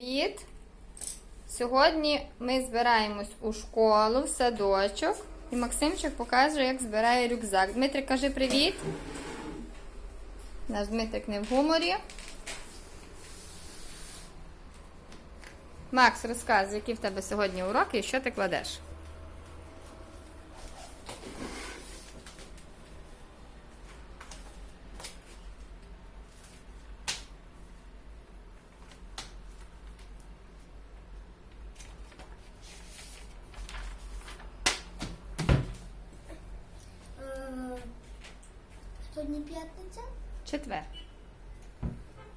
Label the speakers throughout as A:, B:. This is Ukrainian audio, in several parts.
A: Привіт! Сьогодні ми збираємось у школу, в садочок. І Максимчик покаже, як збирає рюкзак. Дмитрик, кажи привіт. Наш Дмитрик не в гуморі. Макс, розказуй, які в тебе сьогодні уроки і що ти кладеш.
B: Сьогодні п'ятниця.
A: Четвер.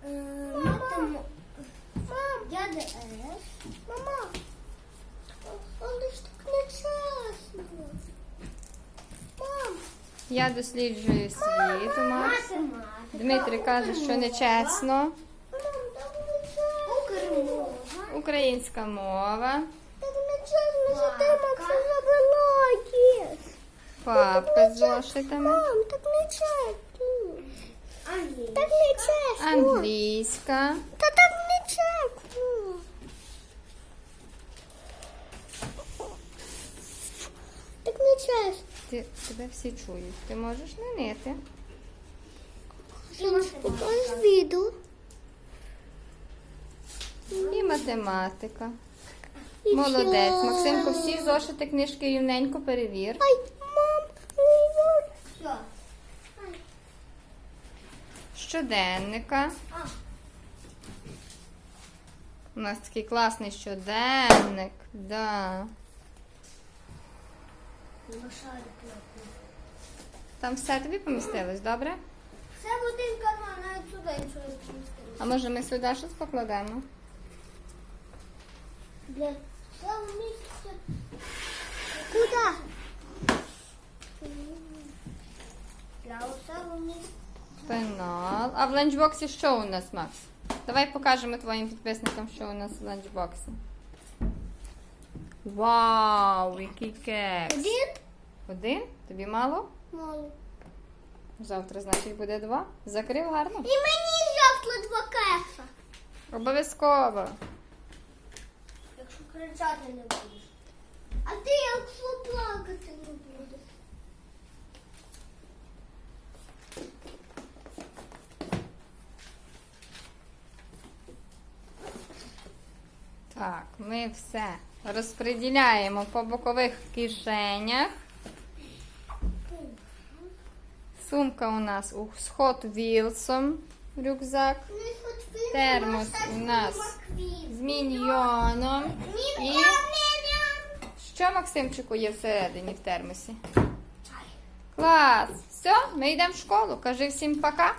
B: Е, Ми там... Мам, я ДС. Мама, але ж так не чесно. Мам,
A: Я досліджую світ. у Макс. Дмитрик каже, що нечесно.
B: Не чесно.
A: Українська мова.
B: Так не чесно, що ти Макса забила.
A: Папка з зошитами.
B: Мам, так не чесно. Так не чесно.
A: Англійська.
B: Та так не чесно. Так не.
A: Ти, тебе всі чують. Ти можеш не нити.
B: Покажи відео.
A: І математика. Молодець. Максимко, всі зошити книжки рівненько перевір.
B: Ай, мам, ой, Все.
A: Щоденника. У нас такий класний щоденник. Да. Там все тобі помістилось, добре?
B: Це в один карман, навіть сюди, я не
A: А може ми сюди щось покладемо?
B: Для
A: Пенал. А в ланчбоксі що у нас, Макс? Давай покажемо твоїм підписникам, що у нас в ланчбоксі. Вау, який кекс.
B: Один?
A: Один? Тобі мало?
B: Мало.
A: Завтра, значить, буде два. Закрив гарно?
B: І мені завтра два кеса.
A: Обов'язково.
B: Якщо кричати не будеш. А ти якщо плакати не будеш.
A: Так, ми все розподіляємо по бокових кишенях. Сумка у нас у сход Вілсом, рюкзак. Термос у нас з міньйоном. І що, Максимчику, є всередині в термосі? Клас! Все, ми йдемо в школу. Кажи всім пока.